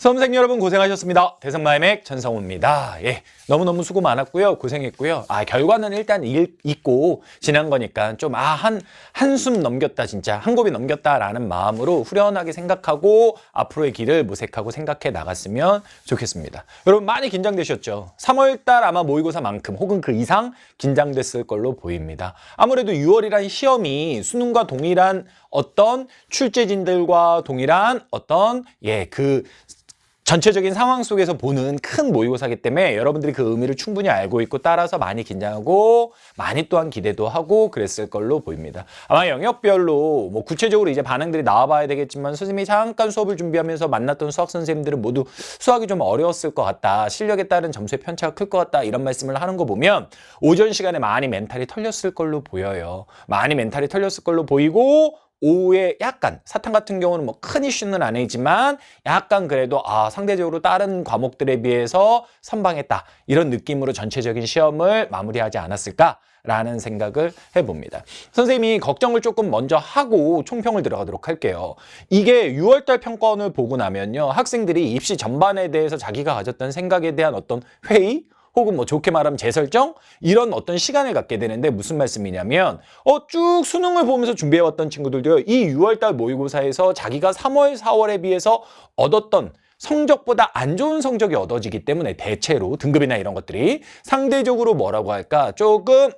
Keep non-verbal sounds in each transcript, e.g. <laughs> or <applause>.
수험생 여러분 고생하셨습니다. 대성마이맥 전성우입니다. 예, 너무너무 수고 많았고요. 고생했고요. 아, 결과는 일단 일, 있고 지난 거니까 좀, 아, 한, 한숨 넘겼다, 진짜. 한 곱이 넘겼다라는 마음으로 후련하게 생각하고 앞으로의 길을 모색하고 생각해 나갔으면 좋겠습니다. 여러분 많이 긴장되셨죠? 3월달 아마 모의고사만큼 혹은 그 이상 긴장됐을 걸로 보입니다. 아무래도 6월이란 시험이 수능과 동일한 어떤 출제진들과 동일한 어떤, 예, 그, 전체적인 상황 속에서 보는 큰 모의고사기 때문에 여러분들이 그 의미를 충분히 알고 있고 따라서 많이 긴장하고 많이 또한 기대도 하고 그랬을 걸로 보입니다. 아마 영역별로 뭐 구체적으로 이제 반응들이 나와봐야 되겠지만 선생님이 잠깐 수업을 준비하면서 만났던 수학 선생님들은 모두 수학이 좀 어려웠을 것 같다. 실력에 따른 점수의 편차가 클 것 같다. 이런 말씀을 하는 거 보면 오전 시간에 많이 멘탈이 털렸을 걸로 보여요. 많이 멘탈이 털렸을 걸로 보이고 오후에 약간 사탕 같은 경우는 뭐 큰 이슈는 아니지만 약간 그래도 아 상대적으로 다른 과목들에 비해서 선방했다 이런 느낌으로 전체적인 시험을 마무리하지 않았을까 라는 생각을 해봅니다. 선생님이 걱정을 조금 먼저 하고 총평을 들어가도록 할게요. 이게 6월달 평가원을 보고 나면요 학생들이 입시 전반에 대해서 자기가 가졌던 생각에 대한 어떤 회의 혹은 뭐 좋게 말하면 재설정 이런 어떤 시간을 갖게 되는데 무슨 말씀이냐면 어 쭉 수능을 보면서 준비해왔던 친구들도요 이 6월달 모의고사에서 자기가 3월 4월에 비해서 얻었던 성적보다 안 좋은 성적이 얻어지기 때문에 대체로 등급이나 이런 것들이 상대적으로 뭐라고 할까 조금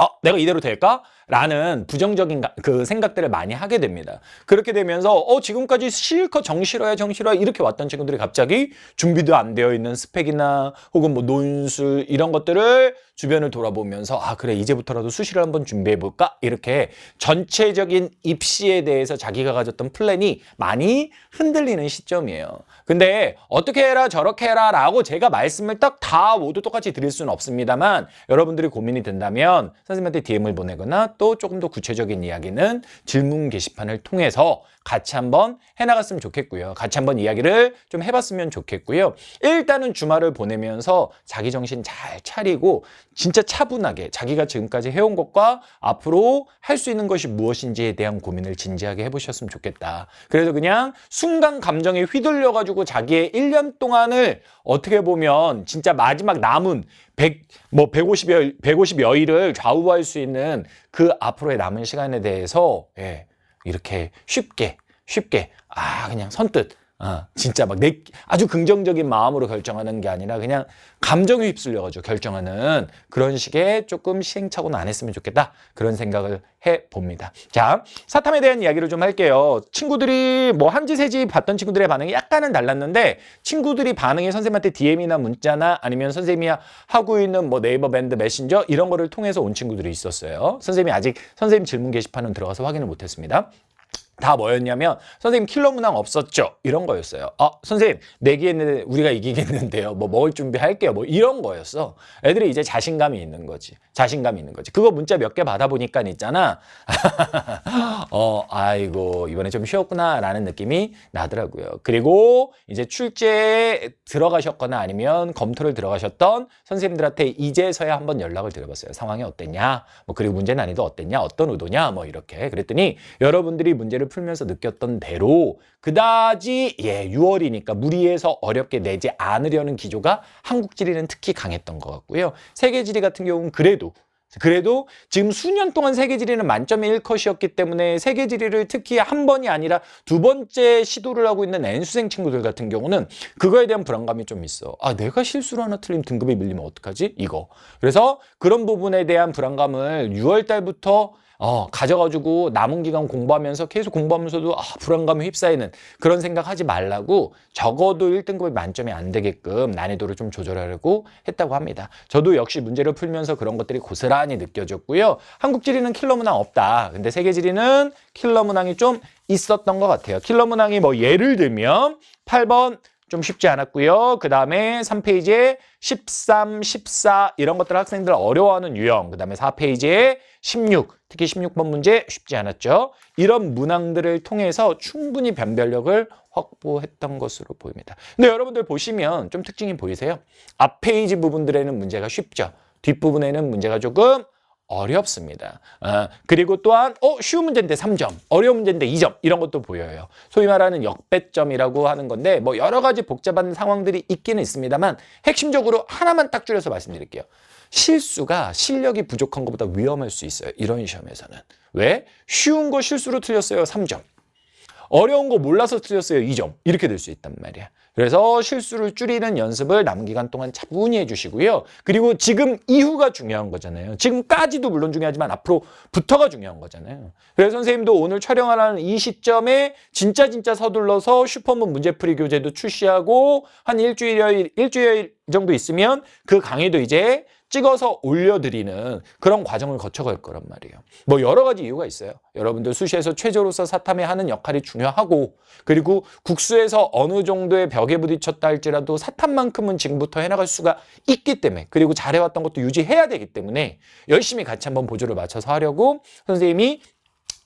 어, 내가 이대로 될까? 라는 부정적인 가- 그 생각들을 많이 하게 됩니다. 그렇게 되면서 어 지금까지 실컷 정실화야 정실화 이렇게 왔던 친구들이 갑자기 준비도 안 되어 있는 스펙이나 혹은 뭐 논술 이런 것들을 주변을 돌아보면서 아 그래 이제부터라도 수시를 한번 준비해 볼까 이렇게 전체적인 입시에 대해서 자기가 가졌던 플랜이 많이 흔들리는 시점이에요. 근데 어떻게 해라 저렇게 해라 라고 제가 말씀을 딱 다 모두 똑같이 드릴 수는 없습니다만 여러분들이 고민이 된다면 선생님한테 DM을 보내거나 또 조금 더 구체적인 이야기는 질문 게시판을 통해서 같이 한번 해나갔으면 좋겠고요. 같이 한번 이야기를 좀 해봤으면 좋겠고요. 일단은 주말을 보내면서 자기 정신 잘 차리고 진짜 차분하게 자기가 지금까지 해온 것과 앞으로 할 수 있는 것이 무엇인지에 대한 고민을 진지하게 해보셨으면 좋겠다. 그래서 그냥 순간 감정에 휘둘려가지고 자기의 1년 동안을 어떻게 보면 진짜 마지막 남은 100, 뭐 150여, 150여일을 좌우할 수 있는 그 앞으로의 남은 시간에 대해서 예, 이렇게 쉽게 쉽게 아 그냥 선뜻 아, 진짜 막 내 아주 긍정적인 마음으로 결정하는 게 아니라 그냥 감정에 휩쓸려가지고 결정하는 그런 식의 조금 시행착오는 안 했으면 좋겠다 그런 생각을 해 봅니다. 자 사탐에 대한 이야기를 좀 할게요. 친구들이 뭐 한지 세지 봤던 친구들의 반응이 약간은 달랐는데 친구들이 반응이 선생님한테 DM이나 문자나 아니면 선생님이 하고 있는 뭐 네이버 밴드 메신저 이런 거를 통해서 온 친구들이 있었어요. 선생님이 아직 선생님 질문 게시판은 들어가서 확인을 못 했습니다. 다 뭐였냐면 선생님 킬러 문항 없었죠? 이런 거였어요. 아 선생님 내기했는데 우리가 이기겠는데요. 뭐 먹을 준비할게요. 뭐 이런 거였어. 애들이 이제 자신감이 있는 거지. 자신감이 있는 거지. 그거 문자 몇 개 받아보니까 있잖아. <laughs> 어 아이고 이번에 좀 쉬었구나 라는 느낌이 나더라고요. 그리고 이제 출제 들어가셨거나 아니면 검토를 들어가셨던 선생님들한테 이제서야 한번 연락을 드려봤어요. 상황이 어땠냐? 뭐 그리고 문제 난이도 어땠냐? 어떤 의도냐? 뭐 이렇게 그랬더니 여러분들이 문제를 풀면서 느꼈던 대로 그다지 예 6월이니까 무리해서 어렵게 내지 않으려는 기조가 한국 지리는 특히 강했던 것 같고요 세계 지리 같은 경우는 그래도 그래도 지금 수년 동안 세계 지리는 만점의 1컷이었기 때문에 세계 지리를 특히 한 번이 아니라 두 번째 시도를 하고 있는 N수생 친구들 같은 경우는 그거에 대한 불안감이 좀 있어. 아, 내가 실수를 하나 틀리면 등급이 밀리면 어떡하지? 이거. 그래서 그런 부분에 대한 불안감을 6월 달부터 어, 가져가지고 남은 기간 공부하면서 계속 공부하면서도 아, 불안감에 휩싸이는 그런 생각 하지 말라고 적어도 1등급이 만점이 안 되게끔 난이도를 좀 조절하려고 했다고 합니다. 저도 역시 문제를 풀면서 그런 것들이 고스란히 느껴졌고요. 한국 지리는 킬러 문항 없다. 근데 세계 지리는 킬러 문항이 좀 있었던 것 같아요. 킬러 문항이 뭐 예를 들면 8번 좀 쉽지 않았고요. 그 다음에 3페이지에 13, 14 이런 것들 학생들 어려워하는 유형. 그 다음에 4페이지에 16, 특히 16번 문제 쉽지 않았죠. 이런 문항들을 통해서 충분히 변별력을 확보했던 것으로 보입니다. 근데 여러분들 보시면 좀 특징이 보이세요? 앞 페이지 부분들에는 문제가 쉽죠. 뒷부분에는 문제가 조금 어렵습니다. 아, 그리고 또한 어 쉬운 문제인데 3점, 어려운 문제인데 2점 이런 것도 보여요. 소위 말하는 역배점이라고 하는 건데 뭐 여러 가지 복잡한 상황들이 있기는 있습니다만 핵심적으로 하나만 딱 줄여서 말씀드릴게요. 실수가 실력이 부족한 것보다 위험할 수 있어요. 이런 시험에서는. 왜? 쉬운 거 실수로 틀렸어요. 3점. 어려운 거 몰라서 틀렸어요. 2점. 이렇게 될 수 있단 말이야. 그래서 실수를 줄이는 연습을 남은 기간 동안 차분히 해주시고요. 그리고 지금 이후가 중요한 거잖아요. 지금까지도 물론 중요하지만 앞으로부터가 중요한 거잖아요. 그래서 선생님도 오늘 촬영하라는 이 시점에 진짜 진짜 서둘러서 슈퍼문 문제풀이 교재도 출시하고 한 일주일, 일주일 정도 있으면 그 강의도 이제 찍어서 올려드리는 그런 과정을 거쳐갈 거란 말이에요. 뭐 여러 가지 이유가 있어요. 여러분들 수시에서 최저로서 사탐에 하는 역할이 중요하고 그리고 국수에서 어느 정도의 벽에 부딪혔다 할지라도 사탐만큼은 지금부터 해나갈 수가 있기 때문에 그리고 잘해왔던 것도 유지해야 되기 때문에 열심히 같이 한번 보조를 맞춰서 하려고 선생님이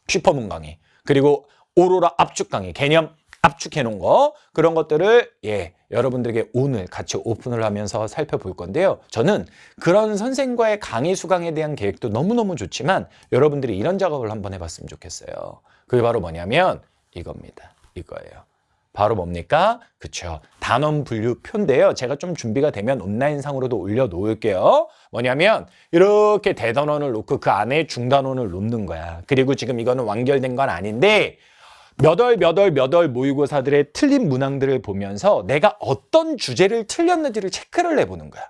슈퍼문 강의 그리고 오로라 압축 강의 개념 압축해 놓은 거 그런 것들을 예 여러분들에게 오늘 같이 오픈을 하면서 살펴볼 건데요. 저는 그런 선생과의 강의 수강에 대한 계획도 너무너무 좋지만 여러분들이 이런 작업을 한번 해봤으면 좋겠어요. 그게 바로 뭐냐면 이겁니다. 이거예요. 바로 뭡니까? 그쵸. 단원 분류표인데요. 제가 좀 준비가 되면 온라인상으로도 올려놓을게요. 뭐냐면 이렇게 대단원을 놓고 그 안에 중단원을 놓는 거야. 그리고 지금 이거는 완결된 건 아닌데 몇 월 몇 월 몇 월 모의고사들의 틀린 문항들을 보면서 내가 어떤 주제를 틀렸는지를 체크를 해보는 거야.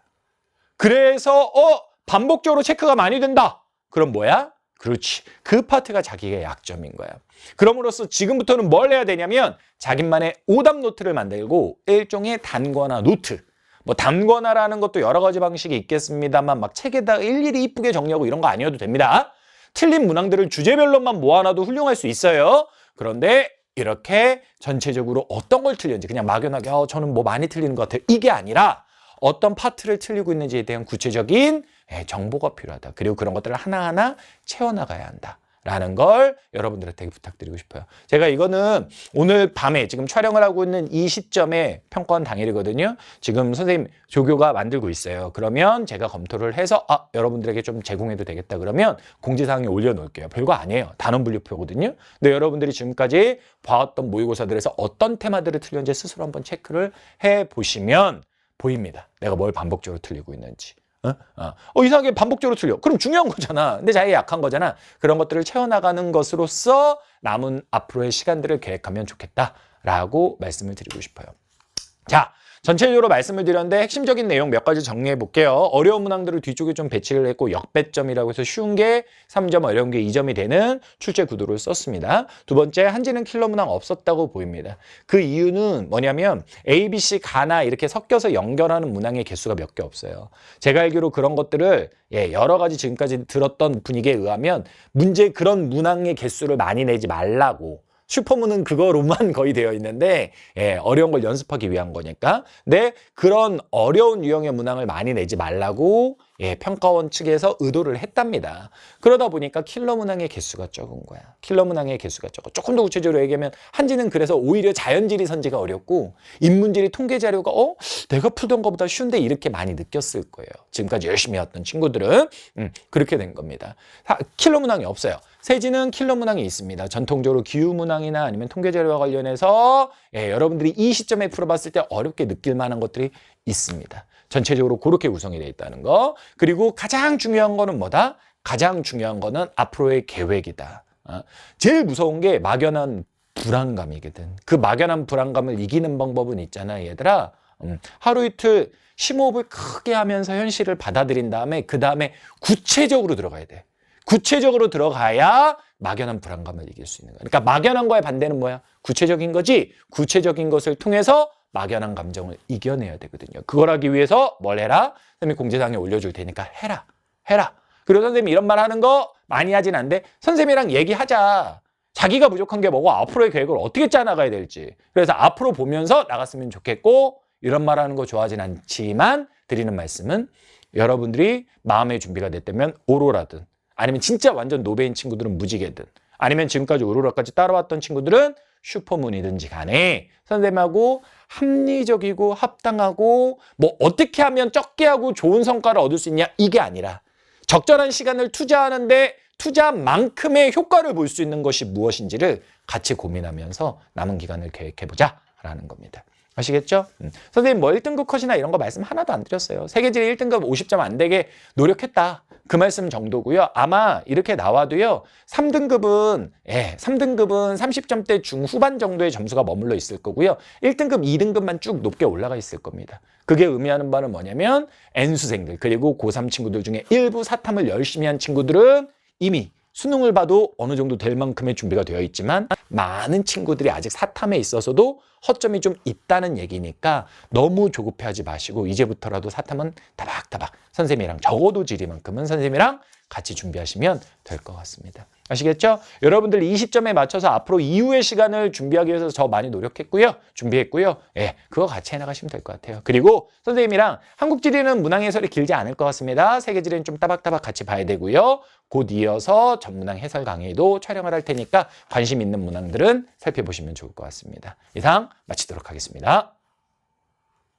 그래서 어 반복적으로 체크가 많이 된다. 그럼 뭐야? 그렇지. 그 파트가 자기의 약점인 거야. 그럼으로써 지금부터는 뭘 해야 되냐면 자기만의 오답 노트를 만들고 일종의 단거나 노트. 뭐 단거나라는 것도 여러 가지 방식이 있겠습니다만 막 책에다 일일이 이쁘게 정리하고 이런 거 아니어도 됩니다. 틀린 문항들을 주제별로만 모아놔도 훌륭할 수 있어요. 그런데 이렇게 전체적으로 어떤 걸 틀렸는지 그냥 막연하게 어, 저는 뭐 많이 틀리는 것 같아요. 이게 아니라 어떤 파트를 틀리고 있는지에 대한 구체적인 예, 정보가 필요하다. 그리고 그런 것들을 하나하나 채워나가야 한다. 라는 걸 여러분들한테 부탁드리고 싶어요. 제가 이거는 오늘 밤에 지금 촬영을 하고 있는 이 시점에 평가원 당일이거든요. 지금 선생님 조교가 만들고 있어요. 그러면 제가 검토를 해서 아 여러분들에게 좀 제공해도 되겠다 그러면 공지사항에 올려놓을게요. 별거 아니에요. 단원 분류표거든요. 근데 여러분들이 지금까지 봐왔던 모의고사들에서 어떤 테마들을 틀렸는지 스스로 한번 체크를 해보시면 보입니다. 내가 뭘 반복적으로 틀리고 있는지. 어? 어. 어, 이상하게 반복적으로 틀려. 그럼 중요한 거잖아. 근데 자기가 약한 거잖아. 그런 것들을 채워나가는 것으로서 남은 앞으로의 시간들을 계획하면 좋겠다라고 말씀을 드리고 싶어요. 자, 전체적으로 말씀을 드렸는데 핵심적인 내용 몇 가지 정리해 볼게요. 어려운 문항들을 뒤쪽에 좀 배치를 했고 역배점이라고 해서 쉬운 게 3점, 어려운 게 2점이 되는 출제 구도를 썼습니다. 두 번째, 한지는 킬러 문항 없었다고 보입니다. 그 이유는 뭐냐면 A, B, C, 가나 이렇게 섞여서 연결하는 문항의 개수가 몇 개 없어요. 제가 알기로 그런 것들을 예, 여러 가지 지금까지 들었던 분위기에 의하면 문제 그런 문항의 개수를 많이 내지 말라고 슈퍼문은 그거로만 <laughs> 거의 되어 있는데 예, 어려운 걸 연습하기 위한 거니까. 근데 그런 어려운 유형의 문항을 많이 내지 말라고 예, 평가원 측에서 의도를 했답니다. 그러다 보니까 킬러 문항의 개수가 적은 거야. 킬러 문항의 개수가 적어. 조금 더 구체적으로 얘기하면 한지는 그래서 오히려 자연지리 선지가 어렵고 인문지리 통계 자료가 어 내가 풀던 것보다 쉬운데 이렇게 많이 느꼈을 거예요. 지금까지 열심히 해왔던 친구들은 음, 그렇게 된 겁니다. 다, 킬러 문항이 없어요. 세지는 킬러 문항이 있습니다. 전통적으로 기후 문항이나 아니면 통계 자료와 관련해서 예, 여러분들이 이 시점에 풀어봤을 때 어렵게 느낄 만한 것들이 있습니다. 전체적으로 그렇게 구성이 되어 있다는 거. 그리고 가장 중요한 거는 뭐다? 가장 중요한 거는 앞으로의 계획이다. 어? 제일 무서운 게 막연한 불안감이거든. 그 막연한 불안감을 이기는 방법은 있잖아, 얘들아. 음, 하루 이틀 심호흡을 크게 하면서 현실을 받아들인 다음에 그 다음에 구체적으로 들어가야 돼. 구체적으로 들어가야 막연한 불안감을 이길 수 있는 거야. 그러니까 막연한 거의 반대는 뭐야? 구체적인 거지. 구체적인 것을 통해서 막연한 감정을 이겨내야 되거든요. 그걸 하기 위해서 뭘 해라? 선생님이 공지사항에 올려줄 테니까 해라. 해라. 그리고 선생님이 이런 말 하는 거 많이 하진 않는데 선생님이랑 얘기하자. 자기가 부족한 게 뭐고 앞으로의 계획을 어떻게 짜나가야 될지. 그래서 앞으로 보면서 나갔으면 좋겠고 이런 말 하는 거 좋아하진 않지만 드리는 말씀은 여러분들이 마음의 준비가 됐다면 오로라든 아니면 진짜 완전 노베인 친구들은 무지개든 아니면 지금까지 오로라까지 따라왔던 친구들은 슈퍼문이든지 간에 선생님하고 합리적이고 합당하고 뭐 어떻게 하면 적게 하고 좋은 성과를 얻을 수 있냐 이게 아니라 적절한 시간을 투자하는데 투자만큼의 효과를 볼 수 있는 것이 무엇인지를 같이 고민하면서 남은 기간을 계획해보자 라는 겁니다. 아시겠죠? 음. 선생님 뭐 1등급 컷이나 이런 거 말씀 하나도 안 드렸어요. 세계지리 1등급 50점 안 되게 노력했다. 그 말씀 정도고요. 아마 이렇게 나와도요. 3등급은 예, 3등급은 30점대 중후반 정도의 점수가 머물러 있을 거고요. 1등급, 2등급만 쭉 높게 올라가 있을 겁니다. 그게 의미하는 바는 뭐냐면 N수생들 그리고 고3 친구들 중에 일부 사탐을 열심히 한 친구들은 이미 수능을 봐도 어느 정도 될 만큼의 준비가 되어 있지만 많은 친구들이 아직 사탐에 있어서도 허점이 좀 있다는 얘기니까 너무 조급해하지 마시고 이제부터라도 사탐은 다박다박 선생님이랑 적어도 지리만큼은 선생님이랑 같이 준비하시면 될 것 같습니다. 아시겠죠? 여러분들 20점에 맞춰서 앞으로 이후의 시간을 준비하기 위해서 저 많이 노력했고요. 준비했고요. 예, 그거 같이 해나가시면 될 것 같아요. 그리고 선생님이랑 한국 지리는 문항 해설이 길지 않을 것 같습니다. 세계 지리는 좀 따박따박 같이 봐야 되고요. 곧 이어서 전문항 해설 강의도 촬영을 할 테니까 관심 있는 문항들은 살펴보시면 좋을 것 같습니다. 이상 마치도록 하겠습니다.